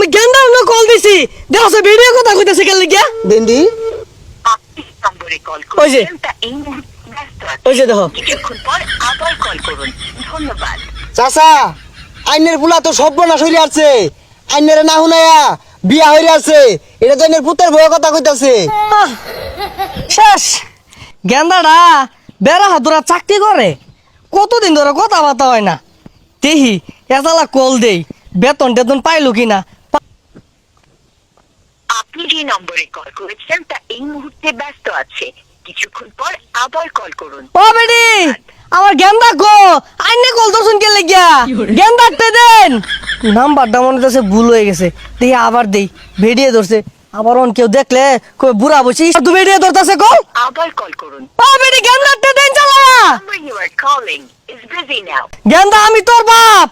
আমি গেন্দা অন্য কল দিছি। দেখো ভিডিও কথা কইতেছে কেন লিগিয়া ওই যে। ওই যে দেখো। কিছুক্ষণ পর আবার কল করুন। ধন্যবাদ। চাচা আইনের পুলা তো সর্বনাশ আছে আইনের না হুনায়া বিয়া হইরে আছে এটা তো আইনের পুতের ভয় কথা কইতাছে। শেষ। গেন্দাটা বেড়া হাতুরা চাকরি করে। কতদিন ধরে কথা বার্তা হয় না। তেহি এজালা কল দেই। বেতন টেতন পাইলো কিনা? আপনি যে নম্বরে কল করেছেন তা এই মুহূর্তে ব্যস্ত আছে। কিছুক্ষণ পর আবার কল করুন। ও বেডি আমার গেন্দা গো। আইনে কল দর্শন কে লাগিয়া? গেন্দা তে দেন। নাম্বারটা মনে হচ্ছে ভুল হয়ে গেছে। দেখি আবার দেই। ভেডিয়ে ধরছে। আবার অন কেউ দেখলে কই বুড়া বসি তুই ভেডিয়ে ধরতেছে কল আবার কল করুন। ও বেডি গেন্দা তে দেন চালায়া। Now গেন্দা আমি তোর বাপ।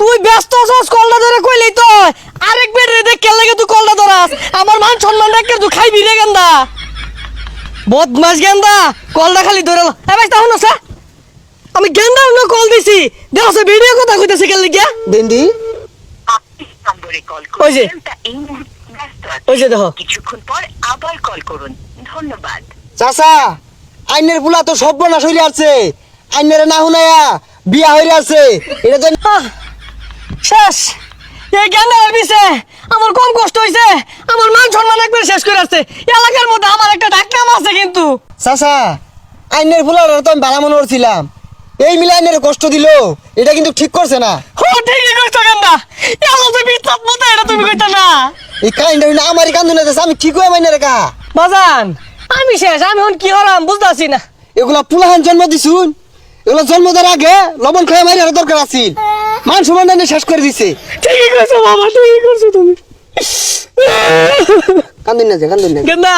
তুই ব্যস্ত আছিস কলটা ধরে কইলি তো আরেক বেডি দেখ কে লাগে তুই কলটা ধরাস। আমার মান সম্মান রেখে তুই খাইবি রে গেন্দা। বদমাস গেন্দা কলটা খালি ধরে এ ভাই তাহলে আছে আমি গেন্দা অন্য কল দিছি। দেখো ভিডিও কথা কইতেছে কেন লিগিয়া বেন্ডি ওই যে। ওই যে দেখো। কিছুক্ষণ পর আবার কল করুন ধন্যবাদ চাচা আইনের পুলা তো সর্বনাশ হইরে আছে আইনের না হুনায়া বিয়া হইরে আছে এটা তো শেষ। এই গেন্দার পিছে। আমার কম কষ্ট হইছে। আমার মান সম্মান একবার শেষ করে আসছে। এলাকার মধ্যে আমার একটা ডাক্তার আছে কিন্তু। চাচা আইনের পুলার তো আমি ভালো মনে করছিলাম এই মিলে আইনের কষ্ট দিল। এটা কিন্তু ঠিক করছে না। ও ঠিকই কইছো গেন্দা। এলা তো বিশ্বাস মতো এটা তুমি কইতা না। এই কাহিনীটা হইলে আমারই কান্দু না আমি ঠিক হয়ে মাইনে রেখা বাজান আমি শেষ আমি এখন কি হলাম বুঝতেছি না। এগুলা পুলাহান জন্ম দিছুন। এগুলা জন্ম দেওয়ার আগে লবণ খেয়ে আরও দরকার আছিল। মান সমান এনে শেষ করে দিছে। ঠিকই কইছো বাবা ঠিকই কইছো তুমি। কান্দুন না যে কান্দুন না গেন্দা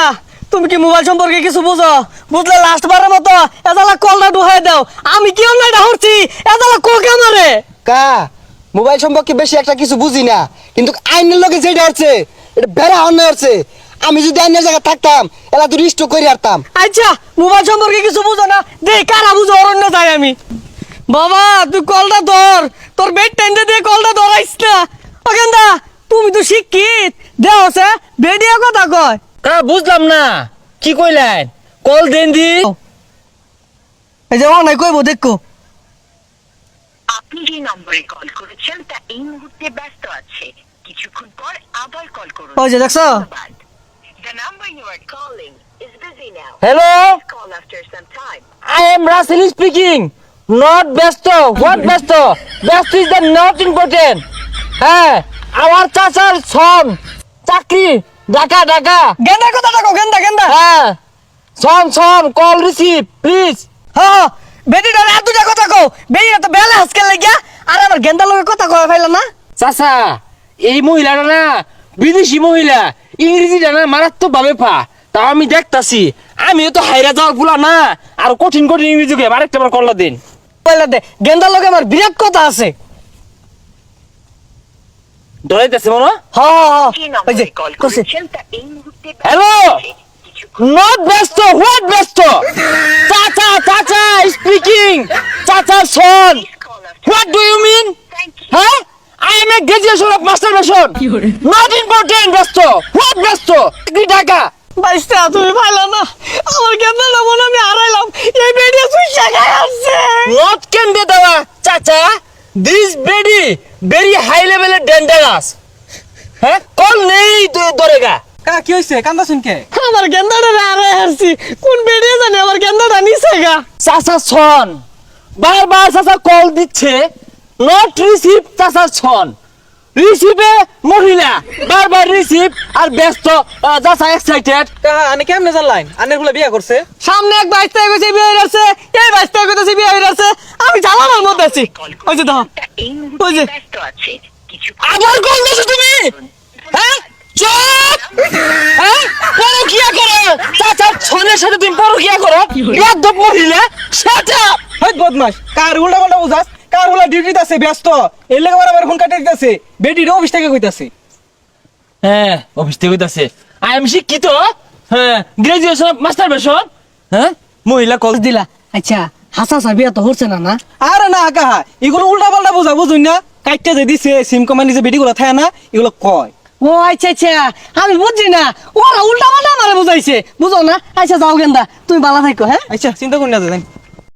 তুমি কি মোবাইল সম্পর্কে কিছু বুঝো? বুঝলে লাস্ট বারের মতো এদালা কলটা ঢুকাই দাও। আমি কি অন্যায়টা হচ্ছি মারে? কা মোবাইল সম্পর্কে বেশি একটা কিছু বুঝি না। কিন্তু আইনের লোকে যেটা হচ্ছে এটা বেড়া অন্যায় হচ্ছে। আমি যদি আইনের জায়গায় থাকতাম এলা তুই রিস্ট করে আরতাম আচ্ছা মোবাইল সম্পর্কে কিছু বুঝো না? দে কারা বুঝো? অরণ্য যাই আমি। বাবা তুই কলটা ধর। তোর বেড টেন্ডে দিয়ে কলটা ধরাইস না। অগেন্দা তুমি তো শিক্ষিত। দেহ সে বেডিয়া কথা কয়। কা বুঝলাম না। কি কইলেন? কল দেন দি। এই যে অনেক কইবো দেখো। আপনি যে নম্বরে কল করেছেন তা এই মুহূর্তে ব্যস্ত আছে। কিছুক্ষণ পর আবার কল করুন। ওই যে দেখছ? The number you are calling is busy now. Hello Call after some time. I am Rasel speaking not ব্যস্ত হোয়াট ব্যস্ত ব্যস্ত ইজ দ্য নট ইম্পর্টেন্ট হ্যাঁ আমার চাচার সন চাকরি ঢাকা ঢাকা। গেন্দা কথা দেখো গেন্দা গেন্দা। হ্যাঁ সন সন কল রিসিভ প্লিজ হ্যাঁ বেডিটা আর দুটা কথা কও বেডিটা তো বেলা হাসকে লাগিয়া আর আমার গেন্দা লগে কথা কয় ফাইলা না। চাচা এই মহিলাটা না বিদেশি মহিলা ইংরেজিটা না মারাত্মক ভাবে পা তাও আমি দেখতাছি আমিও তো হাইরা যাওয়ার পুলা না আর কঠিন কঠিন ইংরেজি আরেকটা বার কল্লা দিন। দে গেন্দার লগে আমার বিরাট কথা আছে। মনে? হ্যাঁ ওই যে হ্যালো? নট ব্যস্ত হোয়াট ব্যস্ত? চাচা চাচা স্পিকিং চাচা son what do you mean হ্যাঁ? I am a graduation of masturbation not important ব্যস্ত। হোয়াট ব্যস্ত? কি ঢাকা। বাইশটা তুমি পাইলা না। আমার গেন্দাটা মনে আমি হারাইলাম। এই বেডিয়া তুই শেখাই আসছে can be the চাচা দিস বেডি ভেরি হাই লেভেলের ডেঞ্জারাস হ্যাঁ? কল নেই দরেগা। কা কি হইছে? কান্দা শুনকে আমার গেন্দাটা আরে হারছি। কোন বেডিয়া জানে আমার গেন্দাটা নিছে গা। চাচা ছন বারবার চাচা কল দিচ্ছে নট রিসিভ চাচা ছন রিসিভে মহিলা বারবার রিসিভ আর ব্যস্ত আহ, এক্সাইটেড আনে কেমনে জানলাইন? আনেরগুলা বিয়া করছে? সামনে এক বাইশটা গেছে বিয়ে হয়ে যাচ্ছে এই বাইশটা গেছে বিয়ে হয়ে যাচ্ছে আমি জ্বালানোর মধ্যে আছি। ওই যে দেখো ওই যে। আবার কল দিছো তুমি? হ্যাঁ? চুপ! হ্যাঁ? পরকিয়া করো। চাচা ছনের সাথে তুমি পরকিয়া করো। ইয়াদব মহিলা শাট আপ হই বদমাস কার উল্টা পাল্টা বুঝাস? উল্টা ডিউটিতে আছে ব্যস্ত। এর লেগে আবার ফোন কাটে দিতেছে। বেডির অফিস থেকে কইতাছে। হ্যাঁ অফিস থেকে কইতাছে। আই এম শিক্ষিত হ্যাঁ গ্রাজুয়েশন মাস্টার বেশন? হ্যাঁ? মহিলা কল দিলা। আচ্ছা হাসা হাসা বিয়া তো হচ্ছে না না? আরে না কাহা এগুলো উল্টা পাল্টা বুঝা বুঝুন না। কাইটটা যে দিছে সিম কোম্পানি যে বেডি গুলো থাকে না এগুলো কয়? ও আচ্ছা আচ্ছা আমি বুঝছি না। ওরা উল্টা পাল্টা আমারে বুঝাইছে। বুঝো না? আচ্ছা যাও গেন্দা তুমি ভালো থাকো হ্যাঁ? আচ্ছা চিন্তা করি না দাদা